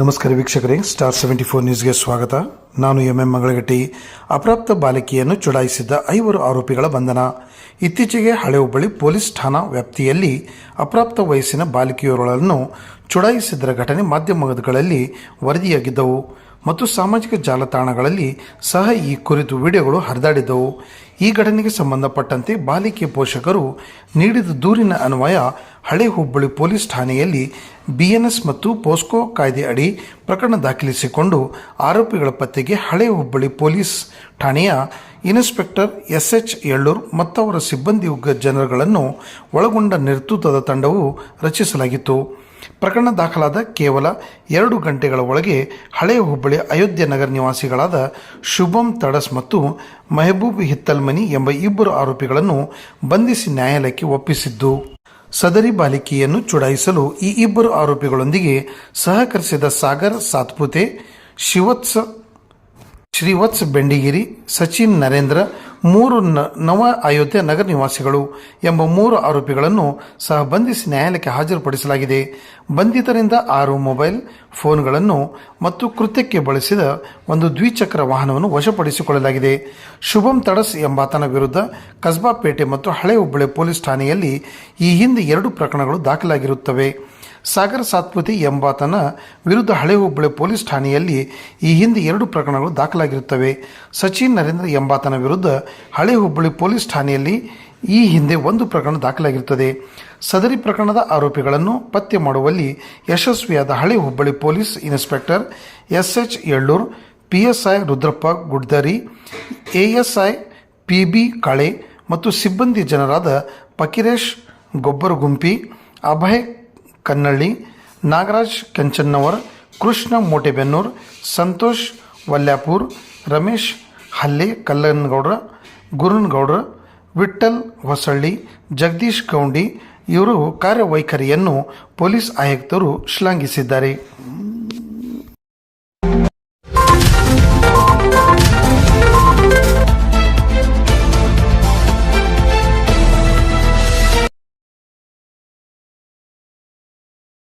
ನಮಸ್ಕಾರ ವೀಕ್ಷಕರೇ star seventy four ನ್ಯೂಸ್ಗೆ ಸ್ವಾಗತ. ನಾನು ಎಂ ಎಂ ಮಂಗಳಗಟ್ಟಿ. ಅಪ್ರಾಪ್ತ ಬಾಲಕಿಯನ್ನು ಚುಡಾಯಿಸಿದ್ದ ಐವರು ಆರೋಪಿಗಳ ಬಂಧನ. ಇತ್ತೀಚೆಗೆ ಹಳೆ ಹುಬ್ಬಳ್ಳಿ ಪೊಲೀಸ್ ಠಾಣಾ ವ್ಯಾಪ್ತಿಯಲ್ಲಿ ಅಪ್ರಾಪ್ತ ವಯಸ್ಸಿನ ಬಾಲಕಿಯರುಗಳನ್ನು ಚುಡಾಯಿಸಿದ್ದರ ಘಟನೆ ಮಾಧ್ಯಮಗಳಲ್ಲಿ ವರದಿಯಾಗಿದ್ದವು. ಮತ್ತು ಸಾಮಾಜಿಕ ಜಾಲತಾಣಗಳಲ್ಲಿ ಸಹ ಈ ಕುರಿತು ವಿಡಿಯೋಗಳು ಹರಿದಾಡಿದ್ದವು ಈ ಘಟನೆಗೆ ಸಂಬಂಧಪಟ್ಟಂತೆ ಬಾಲಿಕೆ ಪೋಷಕರು ನೀಡಿದ ದೂರಿನ ಅನ್ವಯ ಹಳೆ ಹುಬ್ಬಳ್ಳಿ ಪೊಲೀಸ್ ಠಾಣೆಯಲ್ಲಿ ಬಿಎನ್ಎಸ್ ಮತ್ತು ಪೋಸ್ಕೋ ಕಾಯ್ದೆ ಅಡಿ ಪ್ರಕರಣ ದಾಖಲಿಸಿಕೊಂಡು ಆರೋಪಿಗಳ ಪತ್ತೆಗೆ ಹಳೆ ಹುಬ್ಬಳ್ಳಿ ಪೊಲೀಸ್ ಠಾಣೆಯ ಇನ್ಸ್ಪೆಕ್ಟರ್ ಎಸ್ ಎಚ್ ಯಳ್ಳೂರ್ ಮತ್ತವರ ಸಿಬ್ಬಂದಿ ಉಗ್ರ ಜನರುಗಳನ್ನು ಒಳಗೊಂಡ ನೇತೃತ್ವದ ತಂಡವು ರಚಿಸಲಾಗಿತ್ತು. ಪ್ರಕರಣ ದಾಖಲಾದ ಕೇವಲ ಎರಡು ಗಂಟೆಗಳ ಒಳಗೆ ಹಳೆಯ ಹುಬ್ಬಳ್ಳಿ ಅಯೋಧ್ಯೆ ನಗರ ನಿವಾಸಿಗಳಾದ ಶುಭಂ ತಡಸ್ ಮತ್ತು ಮೆಹಬೂಬ್ ಹಿತ್ತಲ್ಮನಿ ಎಂಬ ಇಬ್ಬರು ಆರೋಪಿಗಳನ್ನು ಬಂಧಿಸಿ ನ್ಯಾಯಾಲಯಕ್ಕೆ ಒಪ್ಪಿಸಿದ್ದು. ಸದರಿ ಬಾಲಿಕೆಯನ್ನು ಚುಡಾಯಿಸಲು ಈ ಇಬ್ಬರು ಆರೋಪಿಗಳೊಂದಿಗೆ ಸಹಕರಿಸಿದ ಸಾಗರ್ ಸಾತ್ಪುತೆ ಶಿವತ್ಸ ಶ್ರೀವತ್ಸ್ ಬೆಂಡಿಗಿರಿ, ಸಚಿನ್ ನರೇಂದ್ರ ಮೂರು ನವ ಅಯೋಧ್ಯೆ ನಗರ ನಿವಾಸಿಗಳು ಎಂಬ ಮೂರು ಆರೋಪಿಗಳನ್ನು ಸಹ ಬಂಧಿಸಿ ನ್ಯಾಯಾಲಯಕ್ಕೆ ಹಾಜರುಪಡಿಸಲಾಗಿದೆ. ಬಂಧಿತರಿಂದ ಆರು ಮೊಬೈಲ್ ಫೋನ್ಗಳನ್ನು ಮತ್ತು ಕೃತ್ಯಕ್ಕೆ ಬಳಸಿದ ಒಂದು ದ್ವಿಚಕ್ರ ವಾಹನವನ್ನು ವಶಪಡಿಸಿಕೊಳ್ಳಲಾಗಿದೆ. ಶುಭಂ ತಡಸ್ ಎಂಬಾತನ ವಿರುದ್ಧ ಕಸ್ಬಾಪೇಟೆ ಮತ್ತು ಹಳೆ ಹುಬ್ಬಳ್ಳಿ ಪೊಲೀಸ್ ಠಾಣೆಯಲ್ಲಿ ಈ ಹಿಂದೆ ಎರಡು ಪ್ರಕರಣಗಳು ದಾಖಲಾಗಿರುತ್ತವೆ. ಸಾಗರ್ ಸಾತ್ಪತಿ ಎಂಬಾತನ ವಿರುದ್ಧ ಹಳೆ ಹುಬ್ಬಳ್ಳಿ ಪೊಲೀಸ್ ಠಾಣೆಯಲ್ಲಿ ಈ ಹಿಂದೆ ಎರಡು ಪ್ರಕರಣಗಳು ದಾಖಲಾಗಿರುತ್ತವೆ. ಸಚಿನ್ ನರೇಂದ್ರ ಎಂಬಾತನ ವಿರುದ್ಧ ಹಳೆ ಹುಬ್ಬಳ್ಳಿ ಪೊಲೀಸ್ ಠಾಣೆಯಲ್ಲಿ ಈ ಹಿಂದೆ ಒಂದು ಪ್ರಕರಣ ದಾಖಲಾಗಿರುತ್ತದೆ. ಸದರಿ ಪ್ರಕರಣದ ಆರೋಪಿಗಳನ್ನು ಪತ್ತೆ ಮಾಡುವಲ್ಲಿ ಯಶಸ್ವಿಯಾದ Hale Hubballi police inspector S H Yallur P S I Rudrappa Guddari A S I P B Kale ಮತ್ತು ಸಿಬ್ಬಂದಿ ಜನರಾದ ಪಕಿರೇಶ್ ಗೊಬ್ಬರಗುಂಪಿ, ಅಭಯ್ ಕನ್ನಳ್ಳಿ, ನಾಗರಾಜ್ ಕೆಂಚನ್ನವರ್, ಕೃಷ್ಣ ಮೋಟೆಬೆನ್ನೂರ್, ಸಂತೋಷ್ ವಲ್ಯಾಪುರ್, ರಮೇಶ್ ಹಲ್ಲೆ ಕಲ್ಲನಗೌಡ್ರ, ಗುರುನ್ಗೌಡ್ರ, ವಿಠ್ಠಲ್ ಹೊಸಳ್ಳಿ, ಜಗದೀಶ್ ಗೌಂಡಿ ಇವರು ಕಾರ್ಯವೈಖರಿಯನ್ನು ಪೊಲೀಸ್ ಆಯುಕ್ತರು ಶ್ಲಾಘಿಸಿದ್ದಾರೆ.